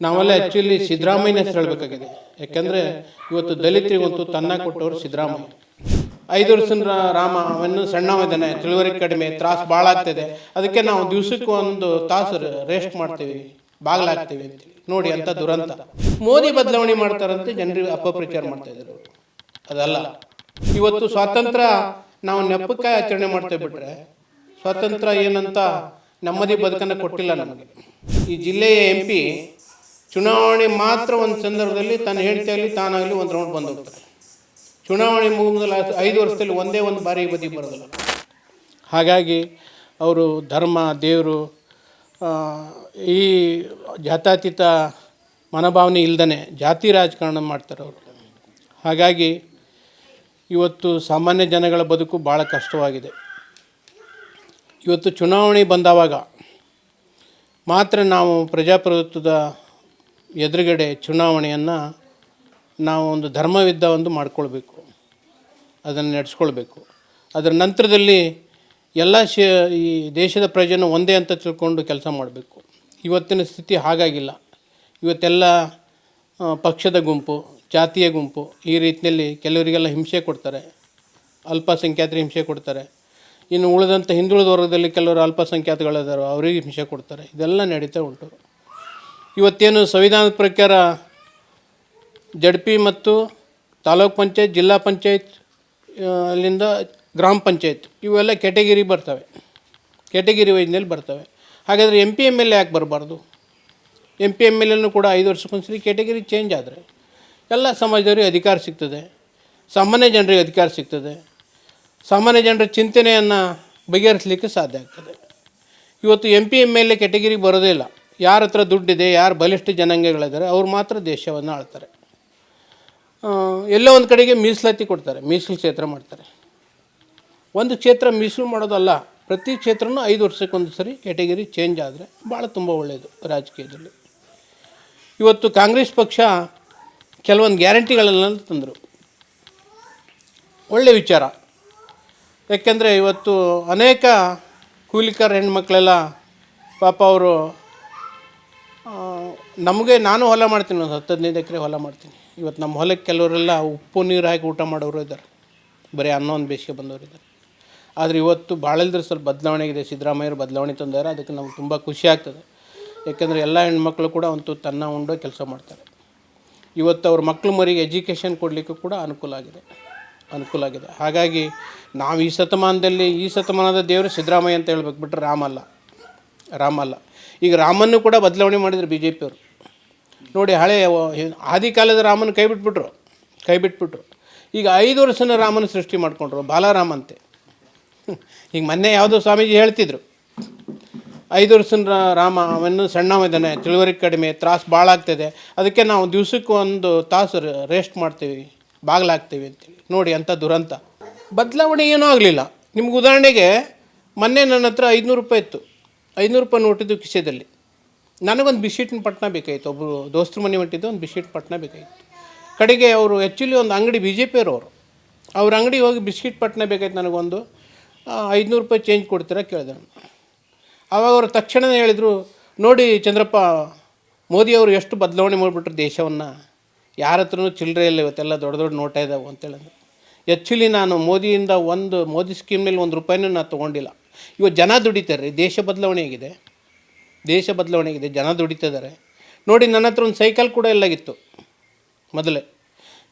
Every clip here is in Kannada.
ನಾವೆಲ್ಲ ಆ್ಯಕ್ಚುಲಿ ಸಿದ್ದರಾಮಯ್ಯನ ಹೆಸರು ಹೇಳಬೇಕಾಗಿದೆ. ಯಾಕೆಂದರೆ ಇವತ್ತು ದಲಿತರಿಗಂತೂ ತನ್ನ ಕೊಟ್ಟವರು ಸಿದ್ದರಾಮಯ್ಯ. ಐದು ವರ್ಷದ ರಾಮ ಅವನು ಸಣ್ಣವಿದ್ದಾನೆ ತಿಳುವರಿ ಕಡಿಮೆ, ತ್ರಾಸು ಭಾಳ ಆಗ್ತದೆ. ಅದಕ್ಕೆ ನಾವು ದಿವಸಕ್ಕೆ ಒಂದು ತಾಸು ರೆಸ್ಟ್ ಮಾಡ್ತೀವಿ, ಬಾಗ್ಲಾಗ್ತೀವಿ ಅಂತೇಳಿ ನೋಡಿ ಅಂತ ದುರಂತ. ಮೋದಿ ಬದಲಾವಣೆ ಮಾಡ್ತಾರಂತೆ, ಜನರಿಗೆ ಅಪಪ್ರಚಾರ ಮಾಡ್ತಾ ಇದ್ದಾರೆ. ಅದಲ್ಲ. ಇವತ್ತು ಸ್ವಾತಂತ್ರ್ಯ, ನಾವು ನೆಪಕ್ಕೆ ಆಚರಣೆ ಮಾಡ್ತೇವೆ ಬಿಟ್ರೆ, ಸ್ವಾತಂತ್ರ್ಯ ಏನಂತ ನೆಮ್ಮದಿ ಬದುಕನ್ನು ಕೊಟ್ಟಿಲ್ಲ ನಮಗೆ. ಈ ಜಿಲ್ಲೆಯ ಎಂ ಪಿ ಚುನಾವಣೆ ಮಾತ್ರ ಒಂದು ಸಂದರ್ಭದಲ್ಲಿ ತನ್ನ ಹೆಂಡತಿಯಲ್ಲಿ ತಾನಾಗಲಿ ಒಂದು ರೌಂಡ್ ಬಂದು ಹೋಗ್ತಾರೆ. ಚುನಾವಣೆ ಮುಗಿದ ಐದು ವರ್ಷದಲ್ಲಿ ಒಂದೇ ಒಂದು ಬಾರಿ ಬದಿ ಬರೋದಿಲ್ಲ. ಹಾಗಾಗಿ ಅವರು ಧರ್ಮ, ದೇವರು ಈ ಜಾತಾತೀತ ಮನೋಭಾವನೆ ಇಲ್ದೇ ಜಾತಿ ರಾಜಕಾರಣ ಮಾಡ್ತಾರೆ ಅವರು. ಹಾಗಾಗಿ ಇವತ್ತು ಸಾಮಾನ್ಯ ಜನಗಳ ಬದುಕು ಭಾಳ ಕಷ್ಟವಾಗಿದೆ. ಇವತ್ತು ಚುನಾವಣೆ ಬಂದಾಗ ಮಾತ್ರ ನಾವು ಪ್ರಜಾಪ್ರಭುತ್ವದ ಎದುರುಗಡೆ ಚುನಾವಣೆಯನ್ನು ನಾವು ಒಂದು ಧರ್ಮವಿದ್ದ ಒಂದು ಮಾಡ್ಕೊಳ್ಬೇಕು. ಅದನ್ನು ನಡೆಸ್ಕೊಳ್ಬೇಕು. ಅದರ ನಂತರದಲ್ಲಿ ಎಲ್ಲ ಈ ದೇಶದ ಪ್ರಜೆನ ಒಂದೇ ಅಂತ ತಿಳ್ಕೊಂಡು ಕೆಲಸ ಮಾಡಬೇಕು. ಇವತ್ತಿನ ಸ್ಥಿತಿ ಹಾಗಾಗಿಲ್ಲ. ಇವತ್ತೆಲ್ಲ ಪಕ್ಷದ ಗುಂಪು, ಜಾತಿಯ ಗುಂಪು ಈ ರೀತಿಯಲ್ಲಿ ಕೆಲವರಿಗೆಲ್ಲ ಹಿಂಸೆ ಕೊಡ್ತಾರೆ. ಅಲ್ಪಸಂಖ್ಯಾತರಿಗೆ ಹಿಂಸೆ ಕೊಡ್ತಾರೆ. ಇನ್ನು ಉಳಿದಂಥ ಹಿಂದುಳಿದ ವರ್ಗದಲ್ಲಿ ಕೆಲವರು ಅಲ್ಪಸಂಖ್ಯಾತಗಳಾದರೂ ಅವರಿಗೆ ಹಿಂಸೆ ಕೊಡ್ತಾರೆ. ಇದೆಲ್ಲ ನಡೀತಾ ಉಂಟು. ಇವತ್ತೇನು ಸಂವಿಧಾನದ ಪ್ರಕಾರ ಜಡ್ಪಿ ಮತ್ತು ತಾಲೂಕ್ ಪಂಚಾಯತ್, ಜಿಲ್ಲಾ ಪಂಚಾಯತ್ ಅಲ್ಲಿಂದ ಗ್ರಾಮ ಪಂಚಾಯತ್, ಇವೆಲ್ಲ ಕೆಟಗಿರಿ ಬರ್ತವೆ. ಕೆಟಗಿರಿ ವೈಜ್ನಲ್ಲಿ ಬರ್ತವೆ. ಹಾಗಾದರೆ ಎಂ ಪಿ ಎಂ ಎಲ್ ಯಾಕೆ ಬರಬಾರ್ದು? ಎಂ ಪಿ ಎಂ ಎಲ್ ಎನೂ ಕೂಡ ಐದು ವರ್ಷಕ್ಕೊಂದ್ಸರಿ ಕೆಟಗಿರಿ ಚೇಂಜ್ ಆದರೆ ಎಲ್ಲ ಸಮಾಜದವ್ರಿಗೆ ಅಧಿಕಾರ ಸಿಗ್ತದೆ. ಸಾಮಾನ್ಯ ಜನರಿಗೆ ಅಧಿಕಾರ ಸಿಗ್ತದೆ. ಸಾಮಾನ್ಯ ಜನರ ಚಿಂತನೆಯನ್ನು ಬಗೆಹರಿಸಲಿಕ್ಕೆ ಸಾಧ್ಯ ಆಗ್ತದೆ. ಇವತ್ತು M P M L A ಕೆಟಗಿರಿಗೆ ಬರೋದೇ ಇಲ್ಲ. ಯಾರ ಹತ್ರ ದುಡ್ಡಿದೆ, ಯಾರು ಬಲಿಷ್ಠ ಜನಾಂಗಗಳಿದ್ದಾರೆ, ಅವ್ರು ಮಾತ್ರ ದೇಶವನ್ನು ಆಳ್ತಾರೆ. ಎಲ್ಲೋ ಒಂದು ಕಡೆಗೆ ಮೀಸಲಾತಿ ಕೊಡ್ತಾರೆ, ಮೀಸಲು ಕ್ಷೇತ್ರ ಮಾಡ್ತಾರೆ. ಒಂದು ಕ್ಷೇತ್ರ ಮೀಸಲು ಮಾಡೋದಲ್ಲ, ಪ್ರತಿ ಕ್ಷೇತ್ರನೂ ಐದು ವರ್ಷಕ್ಕೊಂದು ಸರಿ ಕ್ಯಾಟಗರಿ ಚೇಂಜ್ ಆದರೆ ಭಾಳ ತುಂಬ ಒಳ್ಳೆಯದು ರಾಜಕೀಯದಲ್ಲಿ. ಇವತ್ತು ಕಾಂಗ್ರೆಸ್ ಪಕ್ಷ ಕೆಲವೊಂದು ಗ್ಯಾರಂಟಿಗಳನ್ನೆಲ್ಲ ತಂದರು. ಒಳ್ಳೆಯ ವಿಚಾರ. ಯಾಕೆಂದರೆ ಇವತ್ತು ಅನೇಕ ಕೂಲಿಕಾರ ಹೆಣ್ಮಕ್ಳೆಲ್ಲ ಪಾಪ ಅವರು ನಮಗೆ ನಾನು ಹೊಲ ಮಾಡ್ತೀನಿ, ಒಂದು ಹತ್ತು ಹದಿನೈದು ಎಕರೆ ಹೊಲ ಮಾಡ್ತೀನಿ. ಇವತ್ತು ನಮ್ಮ ಹೊಲಕ್ಕೆ ಕೆಲವರೆಲ್ಲ ಉಪ್ಪು ನೀರು ಹಾಕಿ ಊಟ ಮಾಡೋರು ಇದ್ದಾರೆ ಬರೀ ಅನ್ನೋ ಬೇಸಿಗೆ ಬಂದವರು ಇದ್ದಾರೆ ಆದರೆ ಇವತ್ತು ಭಾಳಲ್ದ್ರೆ ಸ್ವಲ್ಪ ಬದಲಾವಣೆ ಇದೆ ಸಿದ್ದರಾಮಯ್ಯರು ಬದಲಾವಣೆ ತಂದಾರೆ, ಅದಕ್ಕೆ ನಮ್ಗೆ ತುಂಬ ಖುಷಿ ಆಗ್ತದೆ. ಯಾಕೆಂದರೆ ಎಲ್ಲ ಹೆಣ್ಮಕ್ಳು ಕೂಡ ಒಂದು ತನ್ನ ಉಂಡು ಕೆಲಸ ಮಾಡ್ತಾರೆ. ಇವತ್ತು ಅವ್ರ ಮಕ್ಳು ಮರಿಗೆ ಎಜುಕೇಷನ್ ಕೊಡಲಿಕ್ಕೂ ಕೂಡ ಅನುಕೂಲ ಆಗಿದೆ. ಅನುಕೂಲ ಆಗಿದೆ. ಹಾಗಾಗಿ ನಾವು ಈ ಶತಮಾನದಲ್ಲಿ, ಈ ಶತಮಾನದ ದೇವರು ಸಿದ್ದರಾಮಯ್ಯ ಅಂತ ಹೇಳ್ಬೇಕು ಬಿಟ್ಟರೆ ರಾಮ ಅಲ್ಲ ರಾಮ ಅಲ್ಲ ಈಗ ರಾಮನ್ನು ಕೂಡ ಬದಲಾವಣೆ ಮಾಡಿದ್ರು ಬಿ ಜೆ ಪಿಯವರು ನೋಡಿ ಹಳೆ ಆದಿ ಕಾಲದ ರಾಮನ ಕೈ ಬಿಟ್ಬಿಟ್ರು ಕೈ ಬಿಟ್ಬಿಟ್ರು. ಈಗ ಐದು ವರ್ಷನ ರಾಮನ ಸೃಷ್ಟಿ ಮಾಡಿಕೊಂಡ್ರು, ಬಾಲರಾಮ ಅಂತೆ. ಈಗ ಮೊನ್ನೆ ಯಾವುದೋ ಸ್ವಾಮೀಜಿ ಹೇಳ್ತಿದ್ರು, ಐದು ವರ್ಷನ ರಾಮ, ಅವನು ಸಣ್ಣವಿದ್ದಾನೆ ತಿಳುವರಿಕೆ ಕಡಿಮೆ, ತ್ರಾಸು ಭಾಳ ಆಗ್ತದೆ, ಅದಕ್ಕೆ ನಾವು ದಿವಸಕ್ಕೆ ಒಂದು ತಾಸು ರೆಸ್ಟ್ ಮಾಡ್ತೀವಿ, ಬಾಗ್ಲಾಗ್ತೀವಿ ಅಂತೇಳಿ ನೋಡಿ ಅಂಥ ದುರಂತ. ಬದಲಾವಣೆ ಏನೂ ಆಗಲಿಲ್ಲ. ನಿಮ್ಗೆ ಉದಾಹರಣೆಗೆ ಮೊನ್ನೆ ನನ್ನ ಹತ್ರ ಐದುನೂರು ರೂಪಾಯಿ ಇತ್ತು. ಐದುನೂರು ರೂಪಾಯಿ ನೋಟಿದ್ದು ಕಿಸೆದಲ್ಲಿ ನನಗೊಂದು ಬಿಸ್ಕಿಟ್ನ ಪಟ್ಟಣ ಬೇಕಾಯಿತು ಒಬ್ಬರು ದೋಸ್ತ್ರ ಮನೆ ಮಟ್ಟಿದ್ದು ಒಂದು ಬಿಸ್ಕಿಟ್ ಪಟ್ನ ಬೇಕಾಗಿತ್ತು. ಕಡೆಗೆ ಅವರು ಆ್ಯಕ್ಚುಲಿ ಒಂದು ಅಂಗಡಿ ಬಿ ಜೆ ಪಿಯವರು ಅವ್ರ ಅಂಗಡಿಗೆ ಹೋಗಿ ಬಿಸ್ಕಿಟ್ ಪಟ್ಟಣ ಬೇಕಾಯ್ತು ನನಗೊಂದು. ಐದುನೂರು ರೂಪಾಯಿ ಚೇಂಜ್ ಕೊಡ್ತೀರಾ ಕೇಳಿದೆ ಆವಾಗ ಅವರು ತಕ್ಷಣವೇ ಹೇಳಿದರು, ನೋಡಿ ಚಂದ್ರಪ್ಪ ಮೋದಿಯವರು ಎಷ್ಟು ಬದಲಾವಣೆ ಮಾಡಿಬಿಟ್ರು ದೇಶವನ್ನು. ಯಾರ ಹತ್ರನೂ ಚಿಲ್ಲರೆ ಇಲ್ಲ ಇವತ್ತೆಲ್ಲ, ದೊಡ್ಡ ದೊಡ್ಡ ನೋಟ ಇದ್ದಾವೆ ಅಂತೇಳಿದ್ರು ಆ್ಯಕ್ಚುಲಿ ನಾನು ಮೋದಿಯಿಂದ ಒಂದು, ಮೋದಿ ಸ್ಕೀಮ್ನಲ್ಲಿ ಒಂದು ರೂಪಾಯಿನೂ ನಾನು ತೊಗೊಂಡಿಲ್ಲ. ಇವತ್ತು ಜನ ದುಡಿತಾರೆ, ದೇಶ ಬದಲಾವಣೆ ಆಗಿದೆ. ದೇಶ ಬದಲಾವಣೆ ಇದೆ ಜನ ದುಡಿತಿದ್ದಾರೆ ನೋಡಿ, ನನ್ನ ಹತ್ರ ಒಂದು ಸೈಕಲ್ ಕೂಡ ಇಲ್ಲಾಗಿತ್ತು ಮೊದಲೇ.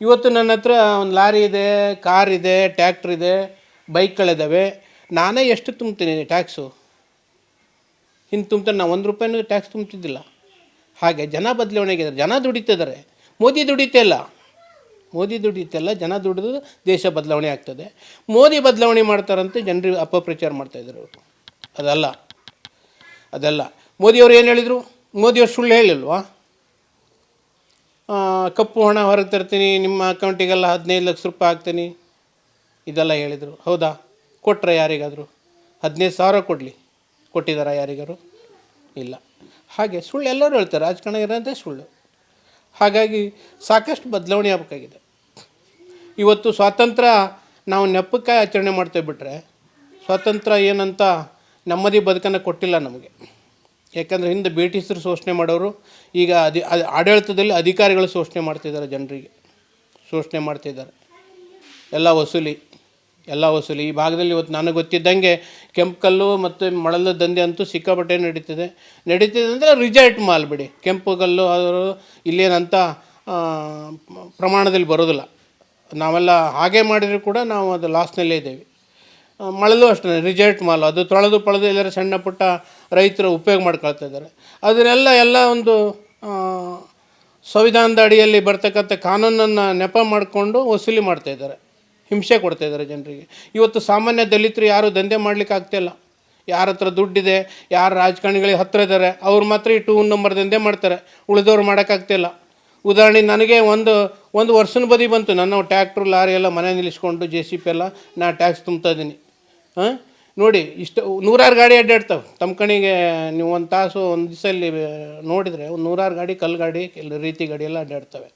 ಇವತ್ತು ನನ್ನ ಹತ್ರ ಒಂದು ಲಾರಿ ಇದೆ, ಕಾರ್ ಇದೆ, ಟ್ಯಾಕ್ಟ್ರ್ ಇದೆ ಬೈಕ್ಗಳಿದ್ದಾವೆ ನಾನೇ ಎಷ್ಟು ತುಂಬ್ತೀನಿ ಟ್ಯಾಕ್ಸು? ಹಿಂದೆ ತುಂಬ್ತಾರೆ ನಾವು ಒಂದು ರೂಪಾಯಿನೂ ಟ್ಯಾಕ್ಸ್ ತುಂಬ್ತಿದ್ದಿಲ್ಲ. ಹಾಗೆ ಜನ ಬದಲಾವಣೆ ಆಗಿದ್ದಾರೆ ಜನ ದುಡಿತಿದ್ದಾರೆ ಮೋದಿ ದುಡಿತಿಲ್ಲ ಮೋದಿ ದುಡಿತಿಲ್ಲ ಜನ ದುಡಿದು ದೇಶ ಬದಲಾವಣೆ ಆಗ್ತದೆ. ಮೋದಿ ಬದಲಾವಣೆ ಮಾಡ್ತಾರಂತೆ ಜನರಿಗೆ ಅಪಪ್ರಚಾರ ಮಾಡ್ತಾಯಿದ್ದಾರೆ ಅವರು. ಅದಲ್ಲ. ಅದಲ್ಲ. ಮೋದಿಯವರು ಏನು ಹೇಳಿದರು? ಮೋದಿಯವರು ಸುಳ್ಳು ಹೇಳಿಲ್ವಾ? ಕಪ್ಪು ಹಣ ಹೊರಗೆ ತರ್ತೀನಿ, ನಿಮ್ಮ ಅಕೌಂಟಿಗೆಲ್ಲ ಹದಿನೈದು ಲಕ್ಷ ರೂಪಾಯಿ ಹಾಕ್ತೀನಿ. ಇದೆಲ್ಲ ಹೇಳಿದರು. ಹೌದಾ? ಕೊಟ್ಟರೆ ಯಾರಿಗಾದರೂ? ಹದಿನೈದು ಸಾವಿರ ಕೊಡಲಿ. ಕೊಟ್ಟಿದ್ದಾರಾ ಯಾರಿಗಾರು ಇಲ್ಲ. ಹಾಗೆ ಸುಳ್ಳು ಎಲ್ಲರೂ ಹೇಳ್ತಾರೆ. ರಾಜಕಾರಣ ಇರೋದೇ ಸುಳ್ಳು. ಹಾಗಾಗಿ ಸಾಕಷ್ಟು ಬದಲಾವಣೆ ಆಗಬೇಕಾಗಿದೆ. ಇವತ್ತು ಸ್ವಾತಂತ್ರ್ಯ ನಾವು ನೆಪಕ್ಕೆ ಆಚರಣೆ ಮಾಡ್ತೇವೆ ಬಿಟ್ಟರೆ ಸ್ವಾತಂತ್ರ್ಯ ಏನಂತ ನೆಮ್ಮದಿ ಬದುಕನ್ನು ಕೊಟ್ಟಿಲ್ಲ ನಮಗೆ. ಯಾಕಂದರೆ ಹಿಂದೆ ಬ್ರಿಟಿಷರು ಶೋಷಣೆ ಮಾಡೋರು, ಈಗ ಅದಿ ಅದ್- ಆಡಳಿತದಲ್ಲಿ ಅಧಿಕಾರಿಗಳು ಶೋಷಣೆ ಮಾಡ್ತಿದ್ದಾರೆ ಜನರಿಗೆ. ಶೋಷಣೆ ಮಾಡ್ತಿದ್ದಾರೆ. ಎಲ್ಲ ವಸೂಲಿ ಎಲ್ಲ ವಸೂಲಿ. ಈ ಭಾಗದಲ್ಲಿ ಇವತ್ತು ನನಗೆ ಗೊತ್ತಿದ್ದಂಗೆ ಕೆಂಪು ಮತ್ತು ಮಳಲ ದಂಧೆ ಅಂತೂ ಸಿಕ್ಕಾಪಟ್ಟೆ ನಡೀತಿದೆ. ನಡೀತಿದೆ ಅಂದರೆ ರಿಜಲ್ಟ್ ಮಾಲ್ ಬಿಡಿ. ಕೆಂಪು ಕಲ್ಲು ಅವರು ಇಲ್ಲೇನಂತ ಪ್ರಮಾಣದಲ್ಲಿ ಬರೋದಿಲ್ಲ. ನಾವೆಲ್ಲ ಹಾಗೆ ಮಾಡಿದರೂ ಕೂಡ ನಾವು ಅದು ಲಾಸ್ನಲ್ಲೇ ಇದ್ದೇವೆ. ಮಳಲು ಅಷ್ಟೇ ರಿಜಲ್ಟ್ ಮಾಲ್. ಅದು ತೊಳೆದು ಪಳೆದು ಎಲ್ಲರೂ ಸಣ್ಣ ಪುಟ್ಟ ರೈತರು ಉಪಯೋಗ ಮಾಡ್ಕೊಳ್ತಾ ಇದ್ದಾರೆ. ಅದನ್ನೆಲ್ಲ ಎಲ್ಲ ಒಂದು ಸಂವಿಧಾನದ ಅಡಿಯಲ್ಲಿ ಬರ್ತಕ್ಕಂಥ ಕಾನೂನನ್ನು ನೆಪ ಮಾಡಿಕೊಂಡು ವಸೂಲಿ ಮಾಡ್ತಾ ಇದ್ದಾರೆ. ಹಿಂಸೆ ಕೊಡ್ತಾ ಇದ್ದಾರೆ ಜನರಿಗೆ. ಇವತ್ತು ಸಾಮಾನ್ಯ ದಲಿತರು ಯಾರು ದಂಧೆ ಮಾಡಲಿಕ್ಕೆ ಆಗ್ತಿಲ್ಲ ಯಾರ ಹತ್ರ ದುಡ್ಡಿದೆ, ಯಾರು ರಾಜಕಾರಣಿಗಳಿಗೆ ಹತ್ತಿರ ಇದ್ದಾರೆ, ಅವ್ರು ಮಾತ್ರ ಈ ಟೂ ನಂಬರ್ ದಂಧೆ ಮಾಡ್ತಾರೆ. ಉಳಿದವ್ರು ಮಾಡೋಕ್ಕಾಗ್ತಿಲ್ಲ ಉದಾಹರಣೆ, ನನಗೆ ಒಂದು ಒಂದು ವರ್ಷನ ಬದಿ ಬಂತು. ನನ್ನ ಟ್ಯಾಕ್ಟ್ರು, ಲಾರಿ ಎಲ್ಲ ಮನೆ ನಿಲ್ಲಿಸ್ಕೊಂಡು ಜೆ ಸಿ ಪಿ ಎಲ್ಲ ನಾ ಟ್ಯಾಕ್ಸ್ ತುಂಬ್ತಾ ಇದ್ದೀನಿ. ಹಾಂ? ನೋಡಿ, ಇಷ್ಟು ನೂರಾರು ಗಾಡಿ ಅಡ್ಡಾಡ್ತಾವೆ. ತಮ್ಮ ಕಣಿಗೆ ನೀವು ಒಂದು ತಾಸು, ಒಂದು ದಿವ್ಸಲ್ಲಿ ನೋಡಿದರೆ ಒಂದು ನೂರಾರು ಗಾಡಿ ಕಲ್ಲು ಗಾಡಿ ಎಲ್ಲ ರೀತಿ ಗಾಡಿ ಎಲ್ಲ ಅಡ್ಡಾಡ್ತವೆ.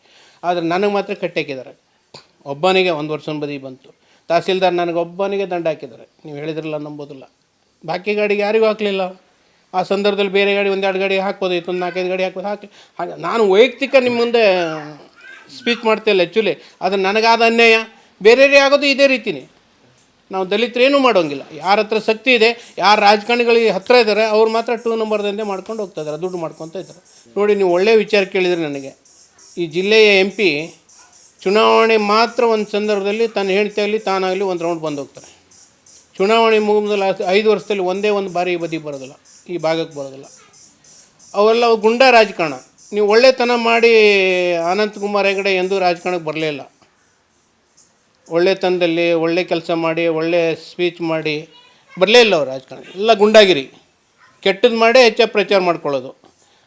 ಆದರೆ ನನಗೆ ಮಾತ್ರ ಕಟ್ಟಾಕಿದ್ದಾರೆ. ಒಬ್ಬನಿಗೆ ಒಂದು ವರ್ಷದ ಬದಿ ಬಂತು. ತಹಸೀಲ್ದಾರ್ ನನಗೆ ಒಬ್ಬನಿಗೆ ದಂಡ ಹಾಕಿದ್ದಾರೆ. ನೀವು ಹೇಳಿದ್ರಲ್ಲ, ನಂಬೋದಿಲ್ಲ. ಬಾಕಿ ಗಾಡಿಗೆ ಯಾರಿಗೂ ಹಾಕಲಿಲ್ಲ. ಆ ಸಂದರ್ಭದಲ್ಲಿ ಬೇರೆ ಗಾಡಿ ಒಂದೆರಡು ಗಾಡಿ ಹಾಕ್ಬೋದಿತ್ತು, ಒಂದು ನಾಲ್ಕೈದು ಗಾಡಿ ಹಾಕ್ಬೋದು, ಹಾಕಿ, ಹಾಗೆ ನಾನು ವೈಯಕ್ತಿಕ ನಿಮ್ಮ ಮುಂದೆ ಸ್ಪೀಚ್ ಮಾಡ್ತಿಲ್ಲ ಆ್ಯಕ್ಚುಲಿ ಅದು ನನಗಾದ ಅನ್ಯಾಯ. ಬೇರೆಯವ್ರಿಗೆ ಆಗೋದು ಇದೇ ರೀತಿನೇ. ನಾವು ದಲಿತರು ಏನೂ ಮಾಡೋಂಗಿಲ್ಲ. ಯಾರ ಹತ್ರ ಶಕ್ತಿ ಇದೆ, ಯಾರು ರಾಜಕಾರಣಿಗಳಿಗೆ ಹತ್ತಿರ ಇದ್ದಾರೆ ಅವ್ರು ಮಾತ್ರ ಟೂ ನಂಬರ್ದಂದೇ ಮಾಡ್ಕೊಂಡು ಹೋಗ್ತಾ ದುಡ್ಡು ಮಾಡ್ಕೊತ ಇದ್ದಾರೆ ನೋಡಿ, ನೀವು ಒಳ್ಳೆಯ ವಿಚಾರ ಕೇಳಿದರೆ ನನಗೆ. ಈ ಜಿಲ್ಲೆಯ ಎಂ ಪಿ ಚುನಾವಣೆ ಮಾತ್ರ ಒಂದು ಸಂದರ್ಭದಲ್ಲಿ ತನ್ನ ಹೆಂಡತಿಯಾಗಲಿ ತಾನಾಗಲಿ ಒಂದು ರೌಂಡ್ ಬಂದು ಹೋಗ್ತಾರೆ. ಚುನಾವಣೆ ಮುಗಿದ ಐದು ವರ್ಷದಲ್ಲಿ ಒಂದೇ ಒಂದು ಬಾರಿ ಬದಿ ಬರೋದಿಲ್ಲ, ಈ ಭಾಗಕ್ಕೆ ಬರೋದಿಲ್ಲ. ಅವೆಲ್ಲ ಗುಂಡಾ ರಾಜಕಾರಣ. ನೀವು ಒಳ್ಳೆತನ ಮಾಡಿ ಅನಂತಕುಮಾರ್ ಹೆಗಡೆ ಎಂದೂ ರಾಜಕಾರಣಕ್ಕೆ ಬರಲೇ ಇಲ್ಲ. ಒಳ್ಳೆತನದಲ್ಲಿ ಒಳ್ಳೆ ಕೆಲಸ ಮಾಡಿ, ಒಳ್ಳೆ ಸ್ಪೀಚ್ ಮಾಡಿ, ಬರಲೇ ಇಲ್ಲ ಅವ್ರು ರಾಜಕಾರಣ. ಎಲ್ಲ ಗುಂಡಾಗಿರಿ. ಕೆಟ್ಟದ್ದು ಮಾಡೇ ಹೆಚ್ಚಾಗಿ ಪ್ರಚಾರ ಮಾಡ್ಕೊಳ್ಳೋದು.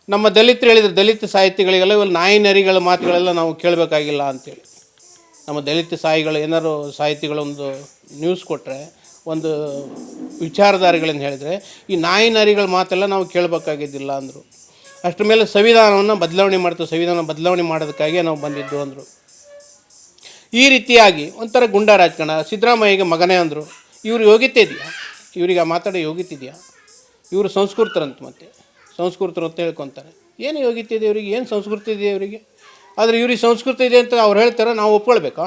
ನಮ್ಮ ದಲಿತರು ಹೇಳಿದ್ರು ದಲಿತ ಸಾಹಿತಿಗಳಿಗೆಲ್ಲ ಇವಾಗ ನಾಯಿ ನರಿಗಳ ಮಾತುಗಳೆಲ್ಲ ನಾವು ಕೇಳಬೇಕಾಗಿಲ್ಲ ಅಂತೇಳಿ. ನಮ್ಮ ದಲಿತ ಸಾಯಿಗಳು ಏನಾರು ಸಾಹಿತಿಗಳೊಂದು ನ್ಯೂಸ್ ಕೊಟ್ಟರೆ ಒಂದು ವಿಚಾರಧಾರೆಗಳನ್ನು ಹೇಳಿದರೆ, ಈ ನಾಯಿ ನರಿಗಳ ಮಾತೆಲ್ಲ ನಾವು ಕೇಳಬೇಕಾಗಿದ್ದಿಲ್ಲ ಅಂದರು. ಅಷ್ಟರ ಮೇಲೆ ಸಂವಿಧಾನವನ್ನು ಬದಲಾವಣೆ ಮಾಡ್ತೀವಿ ಸಂವಿಧಾನ ಬದಲಾವಣೆ ಮಾಡೋದಕ್ಕಾಗಿ ನಾವು ಬಂದಿದ್ದು ಅಂದರು. ಈ ರೀತಿಯಾಗಿ ಒಂಥರ ಗುಂಡ ರಾಜಕಾರಣ ಸಿದ್ದರಾಮಯ್ಯಗೆ ಮಗನೇ ಅಂದರು. ಇವ್ರು ಯೋಗ್ಯತೆ ಇದೆಯಾ? ಇವರಿಗೆ ಆ ಮಾತಾಡೋ ಯೋಗ್ಯತೆ ಇದೆಯಾ? ಇವರು ಸಂಸ್ಕೃತರಂತ ಮತ್ತೆ. ಸಂಸ್ಕೃತರು ಅಂತ ಹೇಳ್ಕೊತಾರೆ. ಏನು ಯೋಗ್ಯತೆ ಇದೆ ಇವರಿಗೆ? ಏನು ಸಂಸ್ಕೃತಿ ಇದೆ ಇವರಿಗೆ? ಆದರೆ ಇವ್ರಿಗೆ ಸಂಸ್ಕೃತಿ ಇದೆ ಅಂತ ಅವ್ರು ಹೇಳ್ತಾರೆ, ನಾವು ಒಪ್ಕೊಳ್ಬೇಕಾ?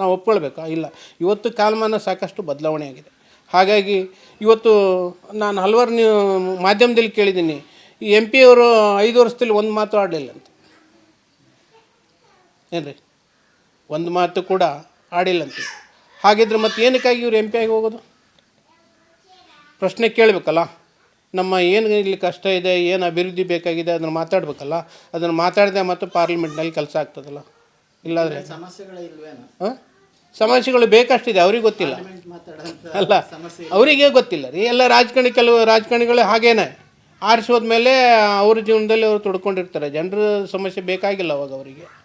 ನಾವು ಒಪ್ಕೊಳ್ಬೇಕಾ? ಇಲ್ಲ. ಇವತ್ತು ಕಾಲಮಾನ ಸಾಕಷ್ಟು ಬದಲಾವಣೆ ಆಗಿದೆ. ಹಾಗಾಗಿ ಇವತ್ತು ನಾನು ಹಲವಾರು ನೀವು ಮಾಧ್ಯಮದಲ್ಲಿ ಕೇಳಿದ್ದೀನಿ, ಈ ಎಂ ಪಿ ಅವರು ಐದು ವರ್ಷದಲ್ಲಿ ಒಂದು ಮಾತು ಆಡಲಿಲ್ಲ ಅಂತ. ಏನು ರೀ ಒಂದು ಮಾತು ಕೂಡ ಆಡಿಲ್ಲಂತೆ. ಹಾಗಿದ್ರೆ ಮತ್ತೆ ಏನಕ್ಕಾಗಿ ಇವರು ಎಂ ಪಿ ಆಗಿ ಹೋಗೋದು? ಪ್ರಶ್ನೆ ಕೇಳಬೇಕಲ್ಲ. ನಮ್ಮ ಏನು ಇಲ್ಲಿ ಕಷ್ಟ ಇದೆ ಏನು ಅಭಿವೃದ್ಧಿ ಬೇಕಾಗಿದೆ ಅದನ್ನು ಮಾತಾಡಬೇಕಲ್ಲ. ಅದನ್ನು ಮಾತಾಡಿದೆ ಮತ್ತು ಪಾರ್ಲಿಮೆಂಟ್ನಲ್ಲಿ ಕೆಲಸ ಆಗ್ತದಲ್ಲ. ಇಲ್ಲಾದರೆ ಹಾಂ? ಸಮಸ್ಯೆಗಳು ಬೇಕಷ್ಟಿದೆ ಅವ್ರಿಗೆ ಗೊತ್ತಿಲ್ಲ. ಅಲ್ಲ ಸಮಸ್ಯೆ ಅವರಿಗೆ ಗೊತ್ತಿಲ್ಲ. ರೀ ಎಲ್ಲ ರಾಜಕಾರಣಿ ಕೆಲವು ರಾಜಕಾರಣಿಗಳು ಹಾಗೇನೆ. ಆರಿಸೋದ್ಮೇಲೆ ಅವ್ರ ಜೀವನದಲ್ಲಿ ಅವರು ತೊಡ್ಕೊಂಡಿರ್ತಾರೆ. ಜನರ ಸಮಸ್ಯೆ ಬೇಕಾಗಿಲ್ಲ ಅವಾಗ ಅವರಿಗೆ.